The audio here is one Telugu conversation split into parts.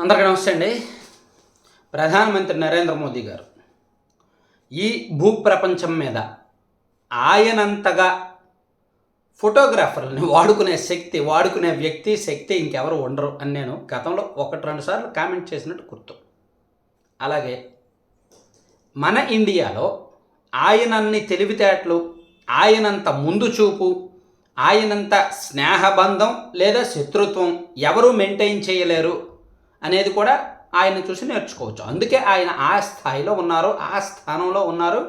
అందరికీ నమస్తే అండి. ప్రధానమంత్రి నరేంద్ర మోదీ గారు ఈ భూప్రపంచం మీద ఆయనంతగా ఫోటోగ్రాఫర్ని వాడుకునే శక్తి వాడుకునే వ్యక్తి శక్తి ఇంకెవరు ఉండరు అని నేను గతంలో ఒకటి రెండు సార్లు కామెంట్ చేసినట్టు గుర్తు. అలాగే మన ఇండియాలో ఆయనన్ని తెలివితేటలు ఆయనంత ముందు చూపు ఆయనంత స్నేహబంధం లేదా శత్రుత్వం ఎవరు మెయింటైన్ చేయలేరు అనేది కూడా ఆయన చూసి నేర్చుకోవచ్చు. అందుకే ఆయన ఆ స్థాయిలో ఉన్నారు ఆ స్థానంలో ఉన్నారు.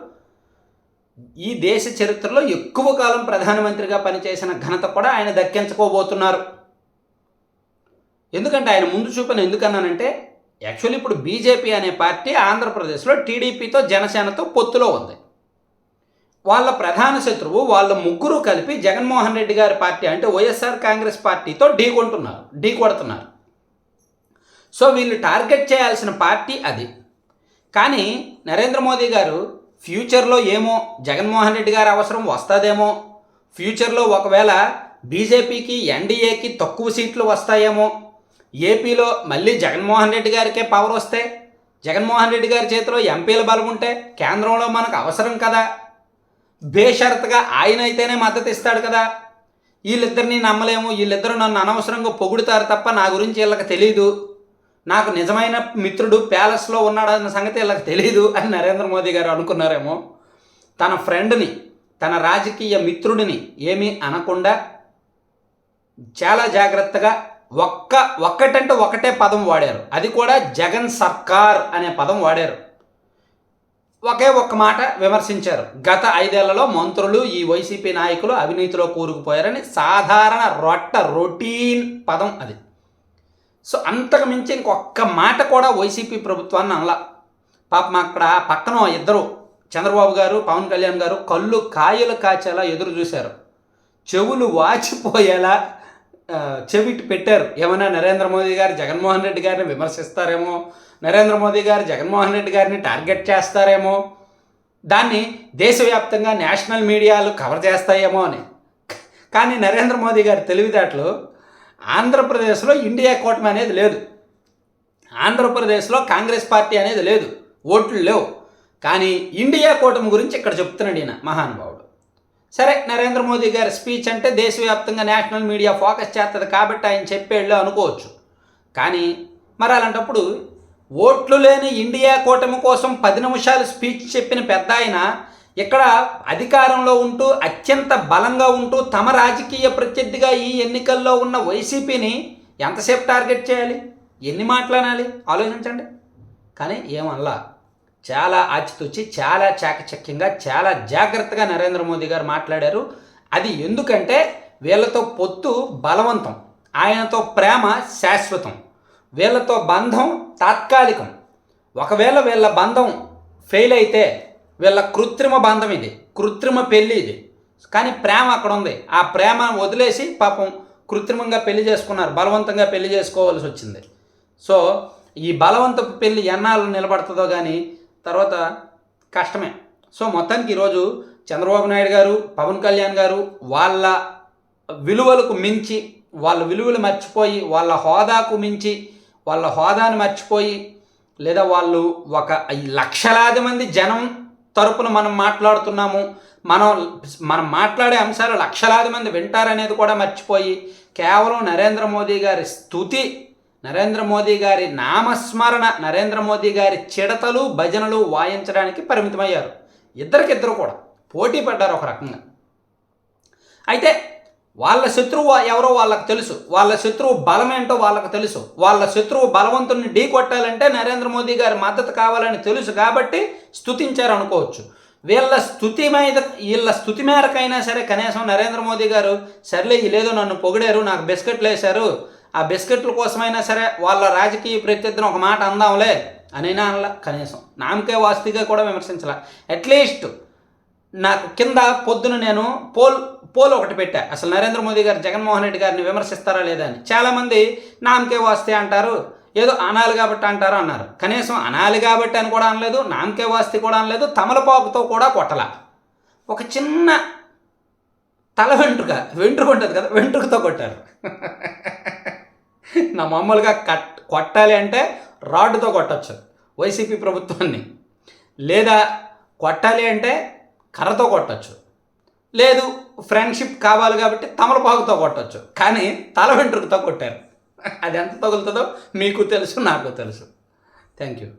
ఈ దేశ చరిత్రలో ఎక్కువ కాలం ప్రధానమంత్రిగా పనిచేసిన ఘనత కూడా ఆయన దక్కించుకోబోతున్నారు. ఎందుకంటే ఆయన ముందు చూపని ఎందుకన్నానంటే యాక్చువల్లీ ఇప్పుడు బీజేపీ అనే పార్టీ ఆంధ్రప్రదేశ్లో టీడీపీతో జనసేనతో పొత్తులో ఉంది. వాళ్ళ ప్రధాన శత్రువు వాళ్ళ ముగ్గురు కలిపి జగన్మోహన్ రెడ్డి గారి పార్టీ అంటే వైఎస్ఆర్ కాంగ్రెస్ పార్టీతో ఢీ కొంటున్నారు ఢీ కొడుతున్నారు సో వీళ్ళు టార్గెట్ చేయాల్సిన పార్టీ అది. కానీ నరేంద్ర మోదీ గారు ఫ్యూచర్లో ఏమో జగన్మోహన్ రెడ్డి గారి అవసరం వస్తుందేమో ఫ్యూచర్లో ఒకవేళ బీజేపీకి ఎన్డీఏకి తక్కువ సీట్లు వస్తాయేమో ఏపీలో మళ్ళీ జగన్మోహన్ రెడ్డి గారికే పవర్ వస్తే జగన్మోహన్ రెడ్డి గారి చేతిలో ఎంపీల బలం ఉంటే కేంద్రంలో మనకు అవసరం కదా. బేషరత్గా ఆయన అయితేనే మద్దతు ఇస్తాడు కదా. వీళ్ళిద్దరిని నమ్మలేము వీళ్ళిద్దరూ నన్ను అనవసరంగా పొగుడుతారు తప్ప నా గురించి వీళ్ళకి తెలియదు నాకు నిజమైన మిత్రుడు ప్యాలెస్లో ఉన్నాడన్న సంగతి ఇలా తెలియదు అని నరేంద్ర మోదీ గారు అనుకున్నారేమో. తన ఫ్రెండ్ని తన రాజకీయ మిత్రుడిని ఏమీ అనకుండా చాలా జాగ్రత్తగా ఒక్క ఒక్కటంటే ఒకటే పదం వాడారు. అది కూడా జగన్ సర్కార్ అనే పదం వాడారు. ఒకే ఒక్క మాట విమర్శించారు. గత ఐదేళ్ళలో మంత్రులు ఈ వైసీపీ నాయకులు అవినీతిలో కూరుకుపోయారని సాధారణ రొట్ట రొటీన్ పదం అది. సో అంతకు మించి ఇంకొక్క మాట కూడా వైసీపీ ప్రభుత్వాన్ని అనలా. పాపం అక్కడ పక్కన ఇద్దరు చంద్రబాబు గారు పవన్ కళ్యాణ్ గారు కళ్ళు కాయలు కాచేలా ఎదురు చూశారు. చెవులు వాచిపోయేలా చెవిటి పెట్టారు. ఏమైనా నరేంద్ర మోదీ గారు జగన్మోహన్ రెడ్డి గారిని విమర్శిస్తారేమో? నరేంద్ర మోదీ గారు జగన్మోహన్ రెడ్డి గారిని టార్గెట్ చేస్తారేమో? దాన్ని దేశవ్యాప్తంగా నేషనల్ మీడియాలు కవర్ చేస్తాయేమో అని. కానీ నరేంద్ర మోదీ గారి తెలివితేటలు ఆంధ్రప్రదేశ్లో ఇండియా కూటమి అనేది లేదు. ఆంధ్రప్రదేశ్లో కాంగ్రెస్ పార్టీ అనేది లేదు. ఓట్లు లేవు. కానీ ఇండియా కూటమి గురించి ఇక్కడ చెప్తున్నాడు ఈయన మహానుభావుడు. సరే నరేంద్ర మోదీ గారి స్పీచ్ అంటే దేశవ్యాప్తంగా నేషనల్ మీడియా ఫోకస్ చేస్తుంది కాబట్టి ఆయన చెప్పేళ్ళు అనుకోవచ్చు. కానీ మరి అలాంటప్పుడు ఓట్లు లేని ఇండియా కూటమి కోసం పది నిమిషాలు స్పీచ్ చెప్పిన పెద్ద ఆయన ఇక్కడ అధికారంలో ఉంటూ అత్యంత బలంగా ఉంటూ తమ రాజకీయ ప్రత్యర్థిగా ఈ ఎన్నికల్లో ఉన్న వైసీపీని ఎంతసేపు టార్గెట్ చేయాలి? ఎన్ని మాట్లాడాలి? ఆలోచించండి. కానీ ఏమల్లా చాలా ఆచితూచి చాలా చాకచక్యంగా చాలా జాగ్రత్తగా నరేంద్ర మోదీ గారు మాట్లాడారు. అది ఎందుకంటే వీళ్ళతో పొత్తు బలవంతం ఆయనతో ప్రేమ శాశ్వతం వీళ్ళతో బంధం తాత్కాలికం. ఒకవేళ వీళ్ళ బంధం ఫెయిల్ అయితే వీళ్ళ కృత్రిమ బంధం ఇది. కృత్రిమ పెళ్ళి ఇది. కానీ ప్రేమ అక్కడ ఉంది. ఆ ప్రేమ వదిలేసి పాపం కృత్రిమంగా పెళ్ళి చేసుకున్నారు. బలవంతంగా పెళ్ళి చేసుకోవాల్సి వచ్చింది. సో ఈ బలవంతపు పెళ్ళి ఎన్నాళ్ళు నిలబడుతుందో కానీ తర్వాత కష్టమే. సో మొత్తానికి ఈరోజు చంద్రబాబు నాయుడు గారు పవన్ కళ్యాణ్ గారు వాళ్ళ విలువలకు మించి వాళ్ళ విలువలు మర్చిపోయి వాళ్ళ హోదాకు మించి వాళ్ళ హోదాను మర్చిపోయి లేదా వాళ్ళు ఒక లక్షలాది మంది జనం తరపున మనం మాట్లాడుతున్నాము మనం మనం మాట్లాడే అంశాలు లక్షలాది మంది వింటారనేది కూడా మర్చిపోయి కేవలం నరేంద్ర మోదీ గారి స్థుతి నరేంద్ర మోదీ గారి నామస్మరణ నరేంద్ర మోదీ గారి చిడతలు భజనలు వాయించడానికి పరిమితమయ్యారు. ఇద్దరికిద్దరు కూడా పోటీ పడ్డారు ఒక రకంగా. అయితే వాళ్ళ శత్రువు ఎవరో వాళ్ళకి తెలుసు. వాళ్ళ శత్రువు బలం ఏంటో వాళ్ళకి తెలుసు. వాళ్ళ శత్రువు బలవంతుని ఢీ కొట్టాలంటే నరేంద్ర మోదీ గారి మద్దతు కావాలని తెలుసు కాబట్టి స్తుతించారు అనుకోవచ్చు. వీళ్ళ స్థుతి మీద వీళ్ళ స్థుతి మేరకైనా సరే కనీసం నరేంద్ర మోదీ గారు సర్లే లేదో నన్ను పొగిడారు నాకు బిస్కెట్లు వేశారు ఆ బిస్కెట్ల కోసమైనా సరే వాళ్ళ రాజకీయ ప్రత్యర్థిని ఒక మాట అందాంలే అనైనా అనలా కనీసం. నామకే వాస్తుగా కూడా విమర్శించాల. అట్లీస్ట్ నాకు కింద పొద్దున నేను పోల్ పోల్ ఒకటి పెట్టా. అసలు నరేంద్ర మోదీ గారు జగన్మోహన్ రెడ్డి గారిని విమర్శిస్తారా లేదా అని. చాలామంది నామకే వాస్తే అంటారు ఏదో అనాలి కాబట్టి అంటారు అన్నారు. కనీసం అనాలి కాబట్టి అని కూడా అనలేదు నామకే వాస్తి కూడా అనలేదు తమలపాకుతో కూడా కొట్టల. ఒక చిన్న తల వెంట్రుక వెంట్రుక ఉంటుంది కదా వెంట్రుకతో కొట్టారు. నా మామూలుగా కట్ కొట్టాలి అంటే రాడ్డుతో కొట్టచ్చు వైసీపీ ప్రభుత్వాన్ని. లేదా కొట్టాలి అంటే కర్రతో కొట్టచ్చు. లేదు ఫ్రెండ్షిప్ కావాలి కాబట్టి తమలపాకుతో కొట్టచ్చు. కానీ తల వెంట్రుకతో కొట్టారు. అది ఎంత తగులుతుందో మీకు తెలుసు నాకు తెలుసు. Thank you